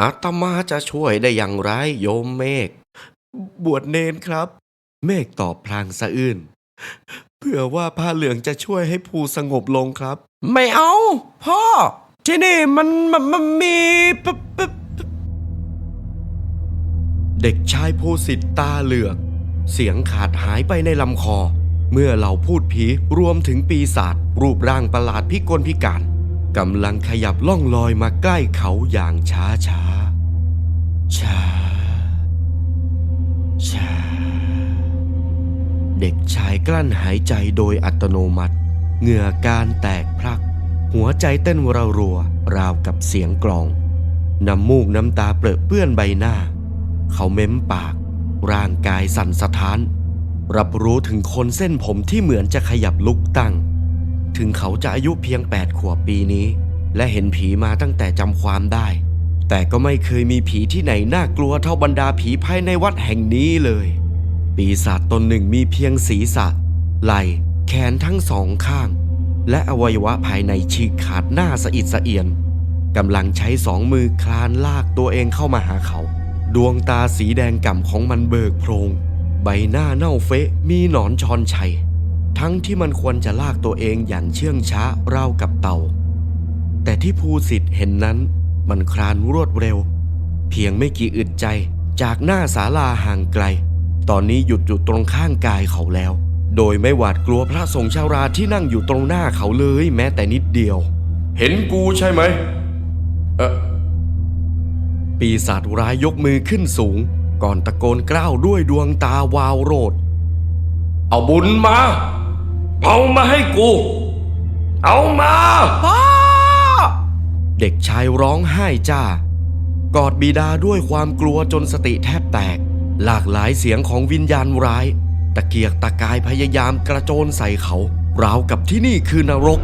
อาตมาจะช่วยได้อย่างไรโยมเมฆ บวชเนนครับ เมฆตอบพลางสะอื้นเผื่อว่าผ้าเหลืองจะช่วยให้ภูสงบลงครับ ไม่เอา พ่อ ที่นี่มันมันมันมีเด็กชายภูสิทธิ์ตาเหลือก เสียงขาดหายไปในลำคอ เมื่อเราพูดผีรวมถึงปีศาจรูปร่างประหลาดพิกลพิการ กำลังขยับล่องลอยมาใกล้เขาอย่างช้าช้าช้าช้าเด็กชายกลั้นหายใจโดยอัตโนมัติ เหงื่อการแตกพลัก หัวใจเต้นรัวรัว ราวกับเสียงกลอง น้ำมูกน้ำตาเปรอะเปื้อนใบหน้า เขาเม้มปาก ร่างกายสั่นสะท้าน รับรู้ถึงคนเส้นผมที่เหมือนจะขยับลุกตั้ง ถึงเขาจะอายุเพียง 8 ขวบปีนี้ และเห็นผีมาตั้งแต่จำความได้ แต่ก็ไม่เคยมีผีที่ไหนน่ากลัวเท่าบรรดาผีภายในวัดแห่งนี้เลย ปีศาจตนหนึ่งมีเพียงศีรษะ ไหล่แขนทั้งสองข้าง และอวัยวะภายในฉีกขาดหน้าสะอิดสะเอียนกำลังใช้สองมือคลานลากตัวเองเข้ามาหาเขา ดวงตาสีแดงก่ำของมันเบิกโพรง ใบหน้าเน่าเฟะมีหนอนชอนชัย ทั้งที่มันควรจะลากตัวเองอย่างเชื่องช้าราวกับเต่า แต่ที่ภูสิทธิ์เห็นนั้น มันคลานรวดเร็ว เพียงไม่กี่อึดใจจากหน้าศาลาห่างไกล ตอนนี้หยุดอยู่ตรงข้างกายเขาแล้ว โดยไม่หวาดกลัวพระสงฆ์ชาวราที่นั่งอยู่ตรงหน้าเขาเลยแม้แต่นิดเดียว เห็นกูใช่ไหมเออปีศาจร้ายยกมือขึ้นสูง ก่อนตะโกนกล้าวด้วยดวงตาวาวโรด เอาบุญมา เอามาให้กู เอามาพ่อเด็กชายร้องไห้จ้า กอดบิดาด้วยความกลัวจนสติแทบแตก หลากหลายเสียงของวิญญาณร้าย ตะเกียกตะกายพยายามกระโจนใส่เขา ราวกับที่นี่คือนรก